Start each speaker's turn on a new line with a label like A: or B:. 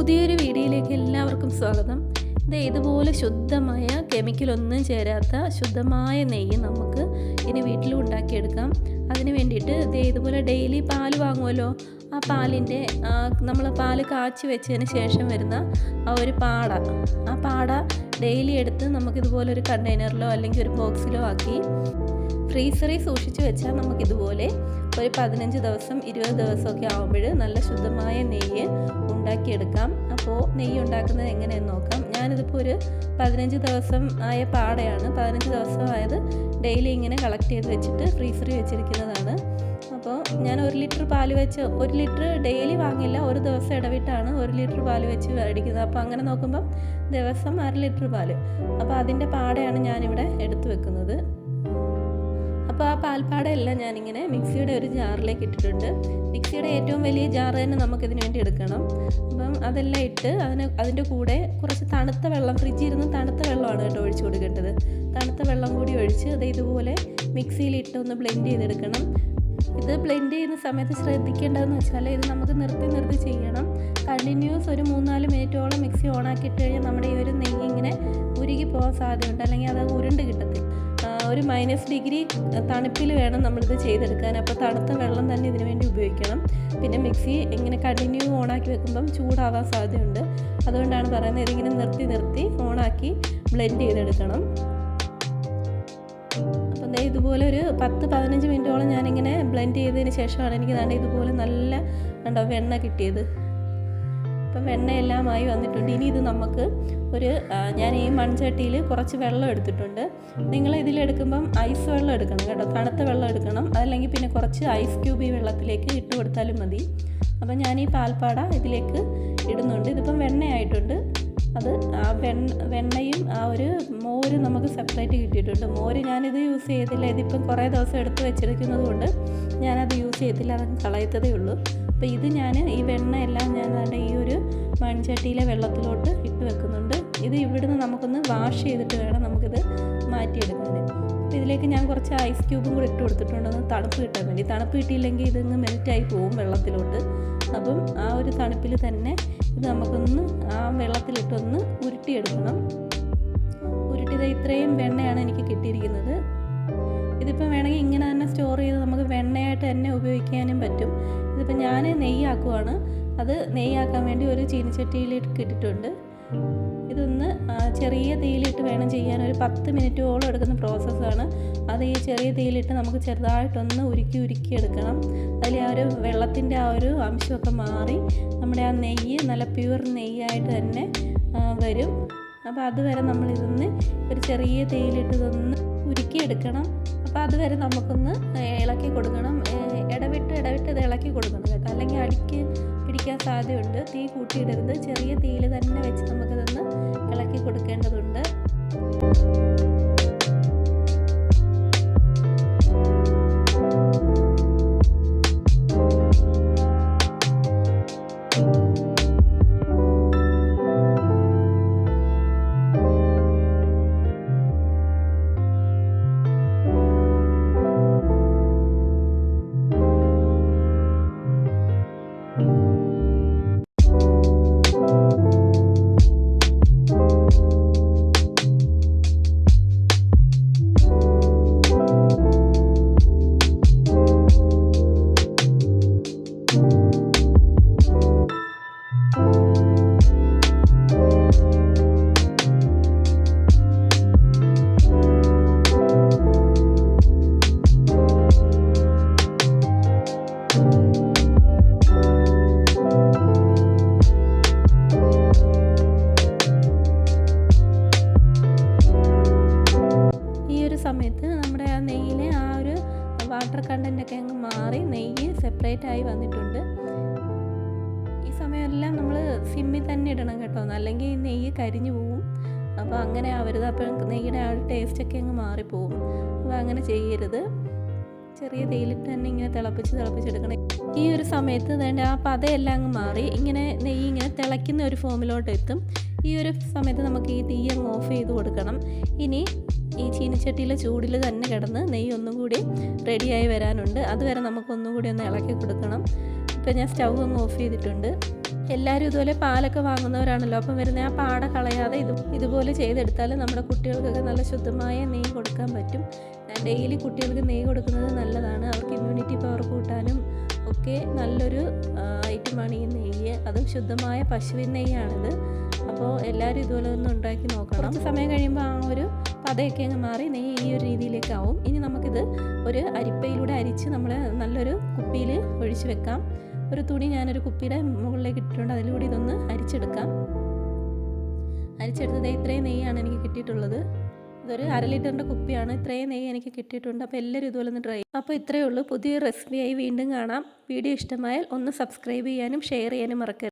A: പുതിയൊരു വീഡിയോയിലേക്ക് എല്ലാവർക്കും സ്വാഗതം. ഇത് ഇതുപോലെ ശുദ്ധമായ കെമിക്കലൊന്നും ചേരാത്ത ശുദ്ധമായ നെയ്യ് നമുക്ക് ഇനി വീട്ടിലും ഉണ്ടാക്കിയെടുക്കാം. അതിന് വേണ്ടിയിട്ട് ദേ ഇതുപോലെ ഡെയിലി പാൽ വാങ്ങുമല്ലോ ആ പാലിന്റെ നമ്മൾ പാൽ കാച്ചി വെച്ചതിന് ശേഷം വരുന്ന ആ ഒരു പാട. ആ പാട ഡെയിലി എടുത്ത് നമുക്കിതുപോലെ ഒരു കണ്ടെയ്നറിലോ അല്ലെങ്കിൽ ഒരു ബോക്സിലോ ആക്കി ഫ്രീസറിൽ സൂക്ഷിച്ച് വെച്ചാൽ നമുക്കിതുപോലെ ഒരു പതിനഞ്ച് ദിവസം ഇരുപത് ദിവസമൊക്കെ ആകുമ്പോൾ നല്ല ശുദ്ധമായ നെയ്യ് ഉണ്ടാക്കിയെടുക്കാം. അപ്പോൾ നെയ്യ് ഉണ്ടാക്കുന്നത് എങ്ങനെയെന്ന് നോക്കാം. ഞാനിതിപ്പോൾ ഒരു പതിനഞ്ച് ദിവസം ആയ പാടയാണ്. പതിനഞ്ച് ദിവസമായത് ഡെയിലി ഇങ്ങനെ കളക്ട് ചെയ്ത് വെച്ചിട്ട് ഫ്രീസറിൽ വെച്ചിരിക്കുന്നതാണ്. അപ്പോൾ ഞാൻ ഒരു ലിറ്റർ പാൽ വെച്ച് ഒരു ലിറ്റർ ഡെയിലി വാങ്ങില്ല. ഒരു ദിവസം ഇടവിട്ടാണ് ഒരു ലിറ്റർ പാൽ വെച്ച് മേടിക്കുന്നത്. അപ്പോൾ അങ്ങനെ നോക്കുമ്പം ദിവസം അര ലിറ്റർ പാൽ. അപ്പോൾ അതിന്റെ പാടയാണ് ഞാനിവിടെ എടുത്തു വെക്കുന്നത്. അപ്പോൾ ആ പാൽപ്പാടയെല്ലാം ഞാനിങ്ങനെ മിക്സിയുടെ ഒരു ജാറിലേക്ക് ഇട്ടിട്ടുണ്ട്. മിക്സിയുടെ ഏറ്റവും വലിയ ജാറ് തന്നെ നമുക്കിതിന് വേണ്ടി എടുക്കണം. അപ്പം അതെല്ലാം ഇട്ട് അതിന് അതിന്റെ കൂടെ കുറച്ച് തണുത്ത വെള്ളം ഫ്രിഡ്ജിൽ ഇരുന്ന് തണുത്ത വെള്ളമാണ് കേട്ടോ ഒഴിച്ചു കൊടുക്കേണ്ടത്. തണുത്ത വെള്ളം കൂടി ഒഴിച്ച് അത് ഇതുപോലെ മിക്സിയിൽ ഇട്ട് ഒന്ന് ബ്ലെൻഡ് ചെയ്തെടുക്കണം. ഇത് ബ്ലെൻഡ് ചെയ്യുന്ന സമയത്ത് ശ്രദ്ധിക്കേണ്ടതെന്ന് വെച്ചാൽ ഇത് നമുക്ക് നിർത്തി നിർത്തി ചെയ്യണം. കണ്ടിന്യൂസ് ഒരു മൂന്നാൽ മിനിറ്റോളം മിക്സി ഓൺ ആക്കിയിട്ട് കഴിഞ്ഞാൽ നമ്മുടെ ഈ ഒരു നെയ്യ് ഇങ്ങനെ ഉരുകി പോകാൻ സാധ്യതയുണ്ട്. അല്ലെങ്കിൽ അത് ഉരുണ്ട് കിട്ടത്തില്ല. ഒരു മൈനസ് ഡിഗ്രി തണുപ്പിൽ വേണം നമ്മളിത് ചെയ്തെടുക്കാൻ. അപ്പോൾ തണുത്ത വെള്ളം തന്നെ ഇതിനു വേണ്ടി ഉപയോഗിക്കണം. പിന്നെ മിക്സി ഇങ്ങനെ കണ്ടിന്യൂ ഓണാക്കി വെക്കുമ്പം ചൂടാവാൻ സാധ്യതയുണ്ട്. അതുകൊണ്ടാണ് പറയുന്നത് ഇതിങ്ങനെ നിർത്തി നിർത്തി ഓണാക്കി ബ്ലെൻഡ് ചെയ്തെടുക്കണം. അപ്പം ദേ ഇതുപോലെ ഒരു പത്ത് പതിനഞ്ച് മിനിറ്റോളം ഞാനിങ്ങനെ ബ്ലെൻഡ് ചെയ്തതിന് ശേഷമാണ് എനിക്ക് ദാണ്ട് ഇതുപോലെ നല്ല കണ്ടോ വെണ്ണ കിട്ടിയത്. അപ്പം വെണ്ണയെല്ലാമായി വന്നിട്ടുണ്ട്. ഇനി ഇത് നമുക്ക് ഒരു ഞാൻ ഈ മൺചട്ടിയിൽ കുറച്ച് വെള്ളം എടുത്തിട്ടുണ്ട്. നിങ്ങൾ ഇതിലെടുക്കുമ്പം ഐസ് വെള്ളം എടുക്കണം കേട്ടോ. തണുത്ത വെള്ളം എടുക്കണം. അതല്ലെങ്കിൽ പിന്നെ കുറച്ച് ഐസ് ക്യൂബ് ഈ വെള്ളത്തിലേക്ക് ഇട്ട് കൊടുത്താലും മതി. അപ്പം ഞാൻ ഈ പാൽപ്പാട ഇതിലേക്ക് ഇടുന്നുണ്ട്. ഇതിപ്പം വെണ്ണയായിട്ടുണ്ട്. അത് ആ വെണ്ണ വെണ്ണയും ആ ഒരു മോര് നമുക്ക് സെപ്പറേറ്റ് കിട്ടിയിട്ടുണ്ട്. മോര് ഞാനിത് യൂസ് ചെയ്തില്ല. ഇതിപ്പം കുറേ ദിവസം എടുത്ത് വെച്ചിരിക്കുന്നത് കൊണ്ട് ഞാനത് യൂസ് ചെയ്തില്ല. അത് കളയത്തതേ ഉള്ളൂ. അപ്പോൾ ഇത് ഞാൻ ഈ വെണ്ണ എല്ലാം ഞാൻ അതിന്റെ ഈ ഒരു മൺചട്ടിയിലെ വെള്ളത്തിലോട്ട് ഇട്ട് വെക്കുന്നുണ്ട്. ഇത് ഇവിടുന്ന് നമുക്കൊന്ന് വാഷ് ചെയ്തിട്ട് വേണം നമുക്കിത് മാറ്റിയെടുക്കാൻ. അപ്പോൾ ഇതിലേക്ക് ഞാൻ കുറച്ച് ഐസ് ക്യൂബും കൂടി ഇട്ട് കൊടുത്തിട്ടുണ്ട്. ഒന്ന് തണുപ്പ് കിട്ടാൻ വേണ്ടി. തണുപ്പ് കിട്ടിയില്ലെങ്കിൽ ഇതൊന്ന് മെൽറ്റായി പോവും വെള്ളത്തിലോട്ട്. അപ്പം ആ ഒരു തണുപ്പിൽ തന്നെ ഇത് നമുക്കൊന്ന് ആ വെള്ളത്തിലിട്ടൊന്ന് ഉരുട്ടിയെടുക്കണം. ഉരുട്ടിയത് ഇത്രയും വെണ്ണയാണ് എനിക്ക് കിട്ടിയിരിക്കുന്നത്. ഇതിപ്പോൾ വേണമെങ്കിൽ ഇങ്ങനെ തന്നെ സ്റ്റോർ ചെയ്ത് നമുക്ക് വെണ്ണയായിട്ട് തന്നെ ഉപയോഗിക്കാനും പറ്റും. ഇതിപ്പോൾ ഞാൻ നെയ്യാക്കുവാണ്. അത് നെയ്യാക്കാൻ വേണ്ടി ഒരു ചീനിച്ചട്ടിയിലിട്ട് ഇട്ടിട്ടുണ്ട്. ഇതൊന്ന് ചെറിയ തീയിലിട്ട് വേണം ചെയ്യാൻ. ഒരു പത്ത് മിനിറ്റോളം എടുക്കുന്ന പ്രോസസ്സാണ് അത് ഈ ചെറിയ തീയിലിട്ട് നമുക്ക് ചെറുതായിട്ടൊന്ന് ഉരുക്കി ഉരുക്കി എടുക്കണം. അതിൽ ആ ഒരു വെള്ളത്തിന്റെ ആ ഒരു അംശമൊക്കെ മാറി നമ്മുടെ ആ നെയ്യ് നല്ല പ്യുവർ നെയ്യായിട്ട് തന്നെ വരും. അപ്പോൾ അതുവരെ നമ്മളിതൊന്ന് ഒരു ചെറിയ തീയിലിട്ട് ഇതൊന്ന് ഉരുക്കിയെടുക്കണം. അപ്പോൾ അതുവരെ നമുക്കൊന്ന് ഇളക്കി കൊടുക്കണം. ഇടവിട്ട് ഇടവിട്ട് ഇത് ഇളക്കി കൊടുക്കണം കേട്ടോ. അല്ലെങ്കിൽ അടിക്ക് പിടിക്കാൻ സാധ്യതയുണ്ട്. തീ കൂട്ടിയിടരുത്. ചെറിയ തീയിൽ തന്നെ വെച്ച് നമുക്കിതൊന്ന് ഇളക്കി കൊടുക്കേണ്ടതുണ്ട്. വാട്ടർ കണ്ടന്റൊക്കെ അങ്ങ് മാറി നെയ്യ് സെപ്പറേറ്റ് ആയി വന്നിട്ടുണ്ട്. ഈ സമയമെല്ലാം നമ്മൾ സിമ്മിൽ തന്നെ ഇടണം കേട്ടോ. അല്ലെങ്കിൽ നെയ്യ് കരിഞ്ഞു പോവും. അപ്പോൾ അങ്ങനെ ആവരുത് അപ്പോൾ നെയ്യുടെ ആ ഒരു ടേസ്റ്റൊക്കെ അങ്ങ് മാറിപ്പോവും. അപ്പോൾ അങ്ങനെ ചെയ്യരുത്. ചെറിയ തേയിലിട്ട് തന്നെ ഇങ്ങനെ തിളപ്പിച്ച് തിളപ്പിച്ചെടുക്കണം ഈ ഒരു സമയത്ത് വേണ്ട ആ പതയെല്ലാം അങ്ങ് മാറി. ഇങ്ങനെ നെയ്യ് ഇങ്ങനെ തിളയ്ക്കുന്ന ഒരു ഫോമിലോട്ട് എത്തും. ഈ ഒരു സമയത്ത് നമുക്ക് ഈ തീ അങ്ങ് ഓഫ് ചെയ്ത് കൊടുക്കണം. ഇനി ഈ ചീനിച്ചട്ടിയിലെ ചൂടിൽ തന്നെ കിടന്ന് നെയ്യ് ഒന്നും കൂടി റെഡിയായി വരാനുണ്ട്. അതുവരെ നമുക്കൊന്നും കൂടി ഒന്ന് ഇളക്കി കൊടുക്കണം. ഇപ്പം ഞാൻ സ്റ്റൗ ഒന്ന് ഓഫ് ചെയ്തിട്ടുണ്ട്. എല്ലാവരും ഇതുപോലെ പാലൊക്കെ വാങ്ങുന്നവരാണല്ലോ. അപ്പം വരുന്ന ആ പാട കളയാതെ ഇത് ഇതുപോലെ ചെയ്തെടുത്താൽ നമ്മുടെ കുട്ടികൾക്കൊക്കെ നല്ല ശുദ്ധമായ നെയ്യ് കൊടുക്കാൻ പറ്റും. ഡെയിലി കുട്ടികൾക്ക് നെയ്യ് കൊടുക്കുന്നത് നല്ലതാണ്. അവർക്ക് ഇമ്മ്യൂണിറ്റി പവർ കൂട്ടാനും ഒക്കെ നല്ലൊരു ഐറ്റമാണ് ഈ നെയ്യ്. അതും ശുദ്ധമായ പശുവിൻ നെയ്യാണിത്. അപ്പോൾ എല്ലാവരും ഇതുപോലെ ഒന്ന് ഉണ്ടാക്കി നോക്കണം. സമയം കഴിയുമ്പോൾ ആ ഒരു പതയൊക്കെ അങ്ങ് മാറി നെയ്യ് ഈ ഒരു രീതിയിലേക്കാവും. ഇനി നമുക്കിത് ഒരു അരിപ്പയിലൂടെ അരിച്ച് നമ്മൾ നല്ലൊരു കുപ്പിയിൽ ഒഴിച്ച് വെക്കാം. ഒരു തുണി ഞാനൊരു കുപ്പിയുടെ മുകളിലേക്ക് ഇട്ടിട്ടുണ്ട്. അതിലൂടെ ഇതൊന്ന് അരിച്ചെടുക്കാം. അരിച്ചെടുത്തത് ഇത്രയും നെയ്യാണ് എനിക്ക് കിട്ടിയിട്ടുള്ളത്. ഇതൊരു അര ലിറ്ററിന്റെ കുപ്പിയാണ്. ഇത്രയും നെയ്യ് എനിക്ക് കിട്ടിയിട്ടുണ്ട്. അപ്പോൾ എല്ലാവരും ഇതുപോലെ ഒന്ന് ട്രൈ അപ്പോൾ ഇത്രയേ ഉള്ളൂ. പുതിയ റെസിപ്പിയായി വീണ്ടും കാണാം. വീഡിയോ ഇഷ്ടമായാൽ ഒന്ന് സബ്സ്ക്രൈബ് ചെയ്യാനും ഷെയർ ചെയ്യാനും മറക്കരുത്.